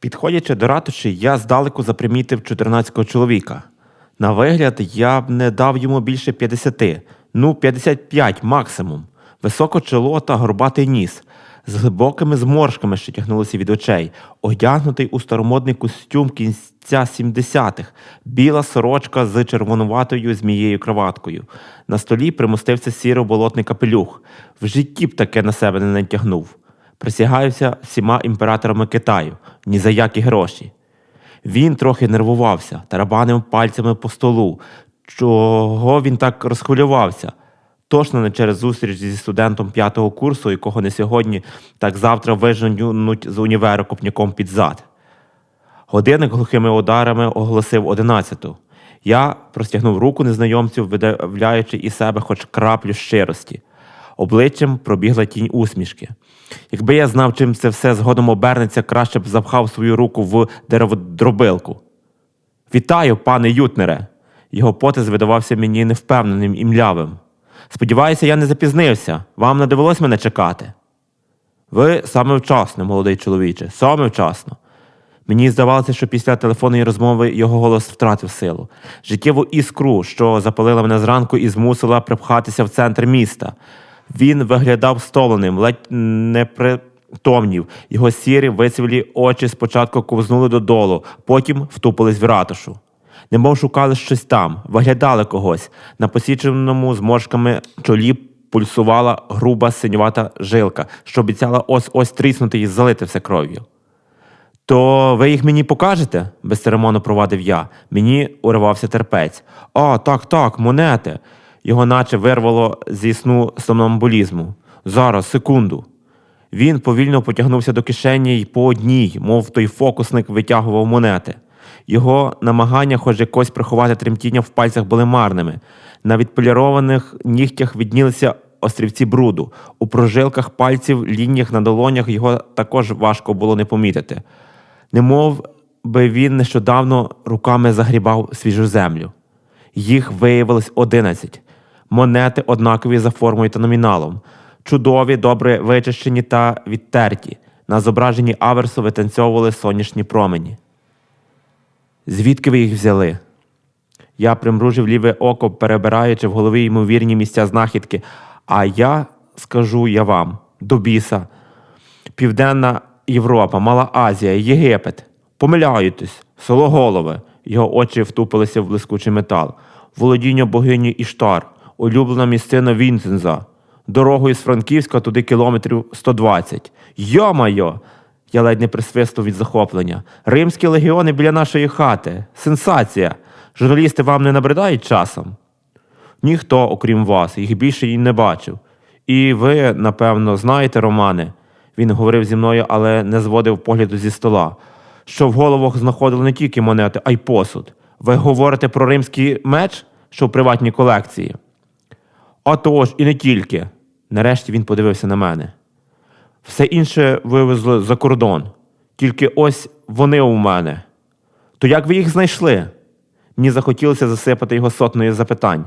Підходячи до ратуші, я здалеку запримітив 14-го чоловіка. На вигляд, я б не дав йому більше 50, ну 55 максимум. Високо чоло та горбатий ніс, з глибокими зморшками, що тягнулися від очей, одягнутий у старомодний костюм кінця 70-х, біла сорочка з червонуватою змією кроваткою. На столі примостився сіро-болотний капелюх. В житті б таке на себе не натягнув. Присягаюся всіма імператорами Китаю, ні за які гроші. Він трохи нервувався, тарабанив пальцями по столу. Чого він так розхвилювався? Точно не через зустріч зі студентом п'ятого курсу, якого не сьогодні, так завтра виженуть з універу копняком під зад. Годинник глухими ударами оголосив одинадцяту. Я простягнув руку незнайомцю, видавляючи із себе хоч краплю щирості. Обличчям пробігла тінь усмішки. Якби я знав, чим це все згодом обернеться, краще б запхав свою руку в дереводробилку. Вітаю, пане Ютнере! Його потис видавався мені невпевненим і млявим. Сподіваюся, я не запізнився. Вам не довелось мене чекати. Ви саме вчасно, молодий чоловіче, саме вчасно. Мені здавалося, що після телефонної розмови його голос втратив силу. Життєву іскру, що запалила мене зранку і змусила припхатися в центр міста. Він виглядав стомленим, ледь не притомнів. Його сірі вицвілі очі спочатку ковзнули додолу, потім втупились в ратушу. Немов шукали щось там, виглядали когось. На посіченому зморшками чолі пульсувала груба синювата жилка, що обіцяла ось ось тріснути і залити все кров'ю. То ви їх мені покажете? безцеремонно провадив я. Мені уривався терпець. А, так, так, монети. Його наче вирвало зі сну сомнамбулізму. Зараз, секунду. Він повільно потягнувся до кишені й по одній, мов той фокусник витягував монети. Його намагання, хоч якось приховати тремтіння в пальцях, були марними. На відполірованих нігтях віднілися острівці бруду. У прожилках пальців, лініях на долонях його також важко було не помітити. Немов би він нещодавно руками загрібав свіжу землю. Їх виявилось одинадцять. Монети однакові за формою та номіналом, чудові, добре вичищені та відтерті. На зображенні аверсу витанцьовували сонячні промені. Звідки ви їх взяли? Я примружив ліве око, перебираючи в голові ймовірні місця знахідки. А я скажу я вам до біса. Південна Європа, Мала Азія, Єгипет. Помиляєтесь, село Голове. Його очі втупилися в блискучий метал. Володіння богині Іштар, улюблена місцина Вінценза. Дорогою з Франківська туди кілометрів 120. Йо-майо! Я ледь не присвистав від захоплення. Римські легіони біля нашої хати. Сенсація. Журналісти вам не набридають часом? Ніхто, окрім вас, їх більше і не бачив. І ви, напевно, знаєте, Романе, він говорив зі мною, але не зводив погляду зі стола, що в головах знаходили не тільки монети, а й посуд. Ви говорите про римський меч, що в приватній колекції? «А тож, і не тільки. Нарешті він подивився на мене. Все інше вивезли за кордон. Тільки ось вони у мене. То як ви їх знайшли? Мені захотілося засипати його сотнею запитань.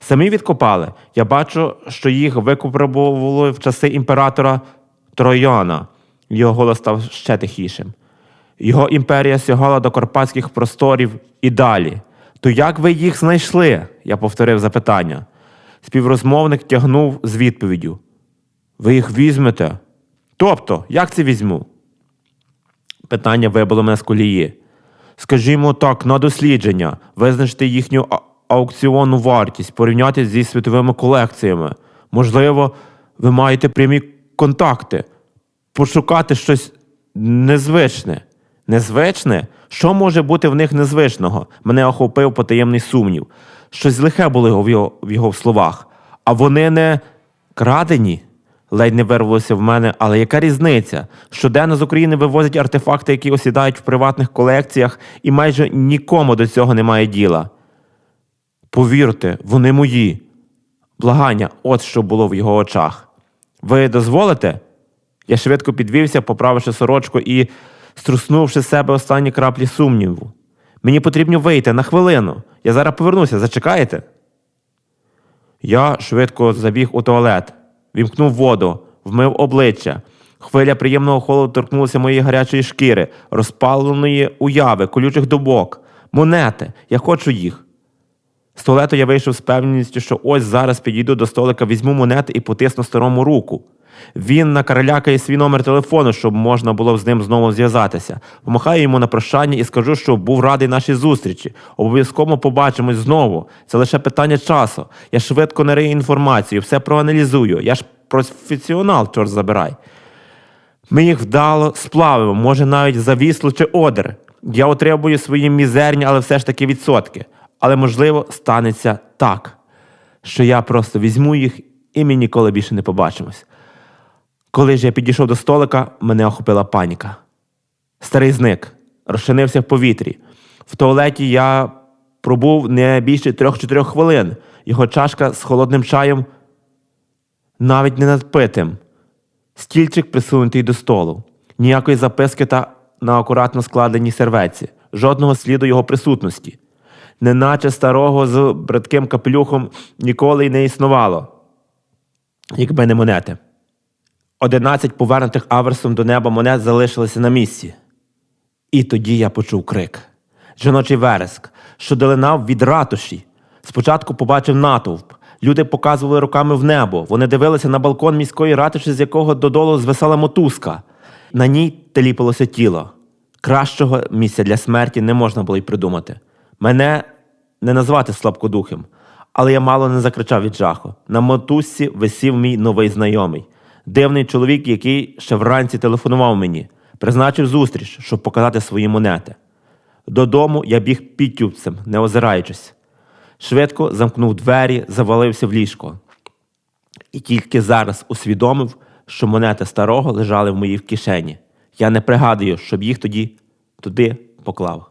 Самі відкопали. Я бачу, що їх викупробували в часи імператора Трояна. Його голос став ще тихішим. Його імперія сягала до карпатських просторів і далі. То як ви їх знайшли? Я повторив запитання. Співрозмовник тягнув з відповіддю. Ви їх візьмете? Тобто, як це візьму? Питання вибило мене з колії. Скажімо так, на дослідження, визначити їхню аукціонну вартість, порівняти зі світовими колекціями. Можливо, ви маєте прямі контакти, пошукати щось незвичне. Незвичне? Що може бути в них незвичного? Мене охопив потаємний сумнів. Щось лихе було в його, в його словах. А вони не крадені? Ледь не вирвалося в мене, але яка різниця? Щоденно з України вивозять артефакти, які осідають в приватних колекціях, і майже нікому до цього немає діла. Повірте, вони мої. Благання, от що було в його очах. Ви дозволите? Я швидко підвівся, поправивши сорочку і струснувши з себе останні краплі сумніву. Мені потрібно вийти на хвилину. Я зараз повернуся, зачекаєте? Я швидко забіг у туалет, вімкнув воду, вмив обличчя. Хвиля приємного холоду торкнулася моєї гарячої шкіри, розпаленої уяви, колючих дубок. Монети, я хочу їх. З туалету я вийшов з певністю, що ось зараз підійду до столика, візьму монети і потисну старому руку. Він накаралякає свій номер телефону, щоб можна було з ним знову зв'язатися. Помахаю йому на прощання і скажу, що був радий нашій зустрічі. Обов'язково побачимось знову. Це лише питання часу. Я швидко нарию інформацію, все проаналізую. Я ж професіонал, чорт забирай. Ми їх вдало сплавимо, може навіть за віслу чи одер. Я отримую свої мізерні, але все ж таки відсотки. Але можливо станеться так, що я просто візьму їх і ми ніколи більше не побачимось. Коли ж я підійшов до столика, мене охопила паніка. Старий зник, розчинився в повітрі. В туалеті я пробув не більше трьох-чотирьох хвилин. Його чашка з холодним чаєм навіть не надпитим. Стільчик присунутий до столу, ніякої записки та на акуратно складеній серветці, жодного сліду його присутності. Неначе старого з братким капелюхом ніколи й не існувало, якби не монети. Одинадцять повернутих аверсом до неба монет залишилися на місці. І тоді я почув крик. Жіночий вереск, що долинав від ратуші. Спочатку побачив натовп. Люди показували руками в небо. Вони дивилися на балкон міської ратуші, з якого додолу звисала мотузка. На ній теліпалося тіло. Кращого місця для смерті не можна було й придумати. Мене не назвати слабкодухим, але я мало не закричав від жаху. На мотузці висів мій новий знайомий. Дивний чоловік, який ще вранці телефонував мені, призначив зустріч, щоб показати свої монети. Додому я біг підтюбцем, не озираючись. Швидко замкнув двері, завалився в ліжко. І тільки зараз усвідомив, що монети старого лежали в моїй кишені. Я не пригадую, щоб їх тоді туди поклав.